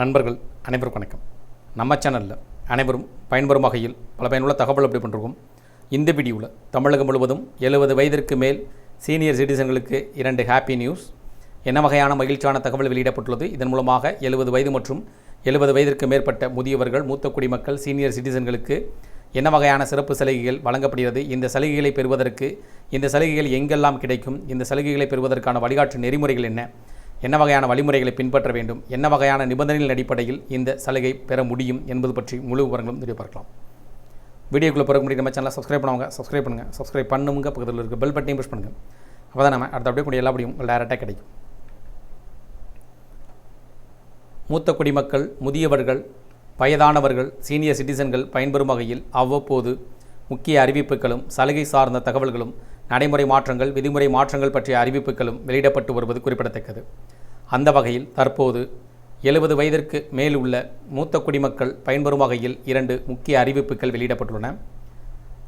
நண்பர்கள் அனைவருக்கும் வணக்கம். நம்ம சேனலில் அனைவரும் பயன்பெறும் வகையில் பல பயனுள்ள தகவல் அப்படி பண்ணிருக்கோம். இந்த வீடியோவில் தமிழகம் முழுவதும் எழுபது வயதிற்கு மேல் சீனியர் சிட்டிசன்களுக்கு இரண்டு ஹாப்பி நியூஸ் என்ன வகையான மகிழ்ச்சியான தகவல் வெளியிடப்பட்டுள்ளது? இதன் மூலமாக எழுபது வயது மற்றும் எழுபது வயதிற்கு மேற்பட்ட முதியவர்கள் மூத்த குடிமக்கள் சீனியர் சிட்டிசன்களுக்கு என்ன வகையான சிறப்பு சலுகைகள் வழங்கப்படுகிறது? இந்த சலுகைகளை பெறுவதற்கு இந்த சலுகைகள் எங்கெல்லாம் கிடைக்கும்? இந்த சலுகைகளை பெறுவதற்கான வழிகாட்டு நெறிமுறைகள் என்ன? என்ன வகையான வழிமுறைகளை பின்பற்ற வேண்டும்? என்ன வகையான நிபந்தனைகளின் அடிப்படையில் இந்த சலுகை பெற முடியும் என்பது பற்றி முழு விவரங்களும் தெரிய பார்க்கலாம். வீடியோக்குள்ளே பிறகு முடியும் நம்ம சேனலை சப்ஸ்கிரைப் பண்ணுவாங்க சப்ஸ்கிரைப் பண்ணுங்கள் சப்ஸ்கிரைப் பண்ணுங்க பக்கத்தில் இருக்க பெல் பட்டனையும் ப்ரெஸ் பண்ணுங்கள் அப்போ தான் நம்ம அடுத்த அப்படியே கூடிய எல்லா படியும் டேரெக்டாக கிடைக்கும். மூத்த குடிமக்கள் முதியவர்கள் வயதானவர்கள் சீனியர் சிட்டிசன்கள் பயன்பெறும் வகையில் அவ்வப்போது முக்கிய அறிவிப்புகளும் சலுகை சார்ந்த தகவல்களும் நடைமுறை மாற்றங்கள் விதிமுறை மாற்றங்கள் பற்றிய அறிவிப்புகளும் வெளியிடப்பட்டு வருவது குறிப்பிடத்தக்கது. அந்த வகையில் தற்போது எழுபது வயதிற்கு மேல் உள்ள மூத்த குடிமக்கள் பயன்பெறும் வகையில் இரண்டு முக்கிய அறிவிப்புகள் வெளியிடப்பட்டுள்ளன.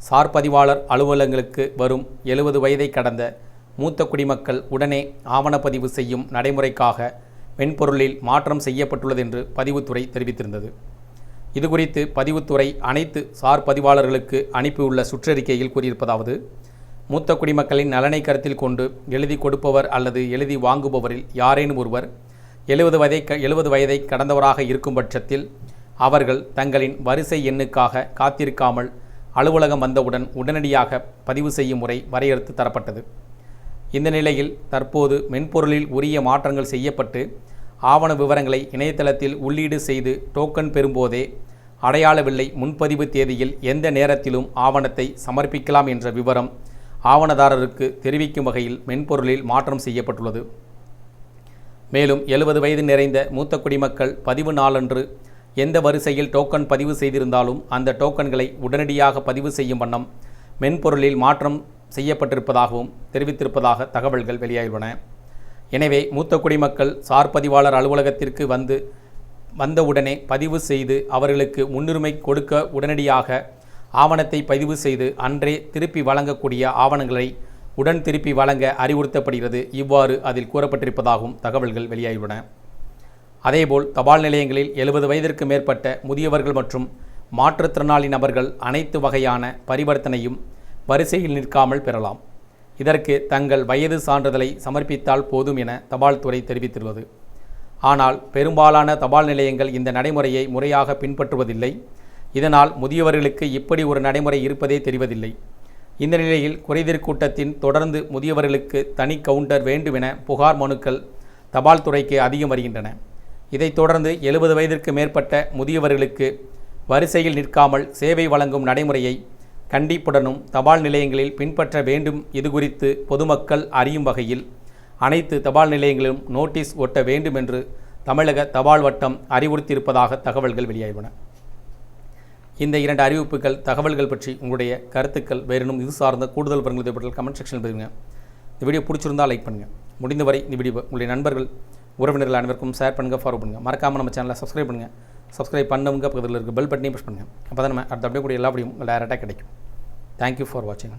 சார் பதிவாளர் அலுவலகங்களுக்கு வரும் எழுபது வயதை கடந்த மூத்த குடிமக்கள் உடனே ஆவணப்பதிவு செய்யும் நடைமுறைக்காக மென்பொருளில் மாற்றம் செய்யப்பட்டுள்ளது என்று பதிவுத்துறை தெரிவித்திருந்தது. இதுகுறித்து பதிவுத்துறை அனைத்து சார் பதிவாளர்களுக்கு அனுப்பியுள்ள சுற்றறிக்கையில் கூறியிருப்பதாவது மூத்த குடிமக்களின் நலனை கருத்தில் கொண்டு எழுதி கொடுப்பவர் அல்லது எழுதி வாங்குபவரில் யாரேனும் ஒருவர் எழுபது வயதை க எழுபது வயதை கடந்தவராக இருக்கும் பட்சத்தில் அவர்கள் தங்களின் வரிசை எண்ணுக்காக காத்திருக்காமல் அலுவலகம் வந்தவுடன் உடனடியாக பதிவு செய்யும் முறை வரையறுத்து தரப்பட்டது. இந்த நிலையில் தற்போது மென்பொருளில் உரிய மாற்றங்கள் செய்யப்பட்டு ஆவண விவரங்களை இணையதளத்தில் உள்ளீடு செய்து டோக்கன் பெறும்போதே அடையாள வில்லை முன்பதிவு தேதியில் எந்த நேரத்திலும் ஆவணத்தை சமர்ப்பிக்கலாம் என்ற விவரம் ஆவணதாரருக்கு தெரிவிக்கும் வகையில் மென்பொருளில் மாற்றம் செய்யப்பட்டுள்ளது. மேலும் எழுபது வயது நிறைந்த மூத்த குடிமக்கள் பதிவு நாளன்று எந்த வரிசையில் டோக்கன் பதிவு செய்திருந்தாலும் அந்த டோக்கன்களை உடனடியாக பதிவு செய்யும் வண்ணம் மென்பொருளில் மாற்றம் செய்யப்பட்டிருப்பதாகவும் தெரிவித்திருப்பதாக தகவல்கள் வெளியாகியுள்ளன. எனவே மூத்த குடிமக்கள் சார் பதிவாளர் அலுவலகத்திற்கு வந்து வந்தவுடனே பதிவு செய்து அவர்களுக்கு முன்னுரிமை கொடுக்க உடனடியாக ஆவணத்தை பதிவு செய்து அன்றே திருப்பி வழங்கக்கூடிய ஆவணங்களை உடன் திருப்பி வழங்க அறிவுறுத்தப்படுகிறது. இவ்வாறு அதில் கூறப்பட்டிருப்பதாகவும் தகவல்கள் வெளியாகியுள்ளன. அதேபோல் தபால் நிலையங்களில் எழுபது வயதிற்கு மேற்பட்ட முதியவர்கள் மற்றும் மாற்றுத்திறனாளி நபர்கள் அனைத்து வகையான பரிவர்த்தனையும் வரிசையில் நிற்காமல் பெறலாம். இதற்கு தங்கள் வயது சான்றிதழை சமர்ப்பித்தால் போதும் என தபால் துறை தெரிவித்துள்ளது. ஆனால் பெரும்பாலான தபால் நிலையங்கள் இந்த நடைமுறையை முறையாக பின்பற்றுவதில்லை. இதனால் முதியவர்களுக்கு இப்படி ஒரு நடைமுறை இருப்பதே தெரிவதில்லை. இந்த நிலையில் குறைதீர் கூட்டத்தின் தொடர்ந்து முதியவர்களுக்கு தனி கவுண்டர் வேண்டுமென புகார் மனுக்கள் தபால் துறைக்கு அதிகம் வருகின்றன. இதைத் தொடர்ந்து எழுபது வயதிற்கு மேற்பட்ட முதியவர்களுக்கு வரிசையில் நிற்காமல் சேவை வழங்கும் நடைமுறையை கண்டிப்புடனும் தபால் நிலையங்களில் பின்பற்ற வேண்டும் இது குறித்து பொதுமக்கள் அறியும் வகையில் அனைத்து தபால் நிலையங்களிலும் நோட்டீஸ் ஒட்ட வேண்டும் என்று தமிழக தபால் வட்டம் அறிவுறுத்தியிருப்பதாக தகவல்கள் வெளியாகின இந்த இரண்டு அறிவிப்புகள் தகவல்கள் பற்றி உங்களுடைய கருத்துக்கள் வேறெனும் இது சார்ந்த கூடுதல் விவரங்கள் தேவைப்பட்டால் கமெண்ட் செக்ஷனில் பதிவுங்க இந்த வீடியோ பிடிச்சிருந்தால் லைக் பண்ணுங்கள் முடிந்தவரை இந்த வீடியோ உங்களுடைய நண்பர்கள் உறவினர்கள் அனைவருக்கும் ஷேர் பண்ணுங்கள் ஃபாலோ பண்ணுங்கள் மறக்காமல் நம்ம சேனலை சப்ஸ்கிரைப் பண்ணுங்கள் சப்ஸ்கிரைப் பண்ணவங்க பக்கத்தில் இருக்க பெல் பட்டனையும் ப்ரெஸ் பண்ணுங்கள் அப்போ தான் நம்ம அடுத்த அப்படியே கூட எல்லா வீடியும் டேரெக்டாக கிடைக்கும். தேங்க்யூ ஃபார் வாட்சிங்